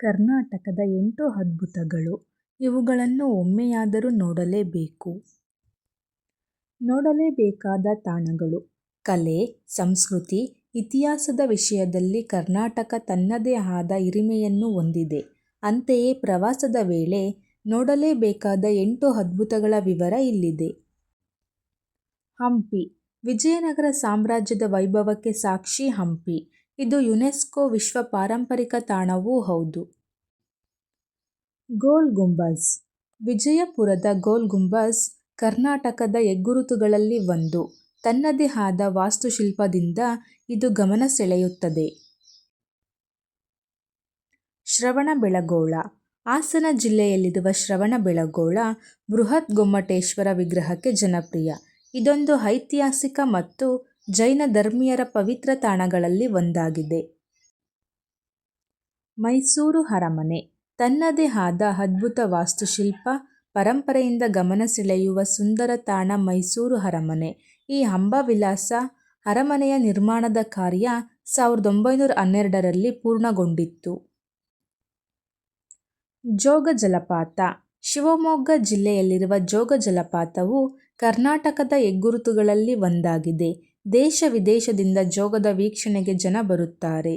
ಕರ್ನಾಟಕದ ಎಂಟು ಅದ್ಭುತಗಳು ಇವುಗಳನ್ನು ಒಮ್ಮೆಯಾದರೂ ನೋಡಲೇಬೇಕು. ನೋಡಲೇಬೇಕಾದ ತಾಣಗಳು ಕಲೆ, ಸಂಸ್ಕೃತಿ, ಇತಿಹಾಸದ ವಿಷಯದಲ್ಲಿ ಕರ್ನಾಟಕ ತನ್ನದೇ ಆದ ಹಿರಿಮೆಯನ್ನು ಹೊಂದಿದೆ. ಅಂತೆಯೇ ಪ್ರವಾಸದ ವೇಳೆ ನೋಡಲೇಬೇಕಾದ ಎಂಟು ಅದ್ಭುತಗಳ ವಿವರ ಇಲ್ಲಿದೆ. ಹಂಪಿ: ವಿಜಯನಗರ ಸಾಮ್ರಾಜ್ಯದ ವೈಭವಕ್ಕೆ ಸಾಕ್ಷಿ ಹಂಪಿ. ಇದು ಯುನೆಸ್ಕೋ ವಿಶ್ವ ಪಾರಂಪರಿಕ ತಾಣವೂ ಹೌದು. ಗೋಲ್ ಗುಂಬಜ್: ವಿಜಯಪುರದ ಗೋಲ್ ಗುಂಬಜ್ ಕರ್ನಾಟಕದ ಹೆಗ್ಗುರುತುಗಳಲ್ಲಿ ಒಂದು. ತನ್ನದೇ ಆದ ವಾಸ್ತುಶಿಲ್ಪದಿಂದ ಇದು ಗಮನ ಸೆಳೆಯುತ್ತದೆ. ಶ್ರವಣಬೆಳಗೊಳ: ಹಾಸನ ಜಿಲ್ಲೆಯಲ್ಲಿರುವ ಶ್ರವಣಬೆಳಗೊಳ ಬೃಹದ್ಗೊಮ್ಮಟೇಶ್ವರ ವಿಗ್ರಹಕ್ಕೆ ಜನಪ್ರಿಯ. ಇದೊಂದು ಐತಿಹಾಸಿಕ ಮತ್ತು ಜೈನ ಧರ್ಮೀಯರ ಪವಿತ್ರ ತಾಣಗಳಲ್ಲಿ ಒಂದಾಗಿದೆ. ಮೈಸೂರು ಅರಮನೆ: ತನ್ನದೇ ಆದ ಅದ್ಭುತ ವಾಸ್ತುಶಿಲ್ಪ, ಪರಂಪರೆಯಿಂದ ಗಮನ ಸೆಳೆಯುವ ಸುಂದರ ತಾಣ ಮೈಸೂರು ಅರಮನೆ. ಈ ಅಂಬಾವಿಲಾಸ ಅರಮನೆಯ ನಿರ್ಮಾಣದ ಕಾರ್ಯ ಸಾವಿರದ ಒಂಬೈನೂರ ಹನ್ನೆರಡರಲ್ಲಿ ಪೂರ್ಣಗೊಂಡಿತ್ತು. ಜೋಗ ಜಲಪಾತ: ಶಿವಮೊಗ್ಗ ಜಿಲ್ಲೆಯಲ್ಲಿರುವ ಜೋಗ ಜಲಪಾತವು ಕರ್ನಾಟಕದ ಹೆಗ್ಗುರುತುಗಳಲ್ಲಿ ಒಂದಾಗಿದೆ. ದೇಶ ವಿದೇಶದಿಂದ ಜೋಗದ ವೀಕ್ಷಣೆಗೆ ಜನ ಬರುತ್ತಾರೆ.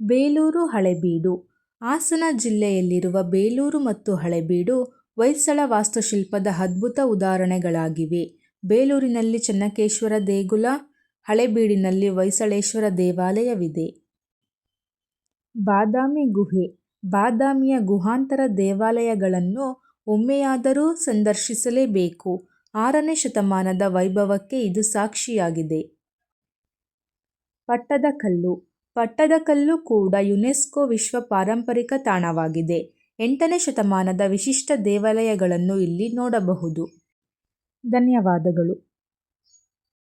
ಬೇಲೂರು ಹಳೆಬೀಡು ಹಾಸನ ಜಿಲ್ಲೆಯಲ್ಲಿರುವ ಬೇಲೂರು ಮತ್ತು ಹಳೆಬೀಡು ಹೊಯ್ಸಳ ವಾಸ್ತುಶಿಲ್ಪದ ಅದ್ಭುತ ಉದಾಹರಣೆಗಳಾಗಿವೆ. ಬೇಲೂರಿನಲ್ಲಿ ಚೆನ್ನಕೇಶ್ವರ ದೇಗುಲ, ಹಳೆಬೀಡಿನಲ್ಲಿ ಹೊಯ್ಸಳೇಶ್ವರ ದೇವಾಲಯವಿದೆ. ಬಾದಾಮಿ ಗುಹೆ: ಬಾದಾಮಿಯ ಗುಹಾಂತರ ದೇವಾಲಯಗಳನ್ನು ಒಮ್ಮೆಯಾದರೂ ಸಂದರ್ಶಿಸಲೇಬೇಕು. ಆರನೇ ಶತಮಾನದ ವೈಭವಕ್ಕೆ ಇದು ಸಾಕ್ಷಿಯಾಗಿದೆ. ಪಟ್ಟದಕಲ್ಲು: ಪಟ್ಟದಕಲ್ಲು ಕೂಡ ಯುನೆಸ್ಕೋ ವಿಶ್ವ ಪಾರಂಪರಿಕ ತಾಣವಾಗಿದೆ. ಎಂಟನೇ ಶತಮಾನದ ವಿಶಿಷ್ಟ ದೇವಾಲಯಗಳನ್ನು ಇಲ್ಲಿ ನೋಡಬಹುದು. ಧನ್ಯವಾದಗಳು.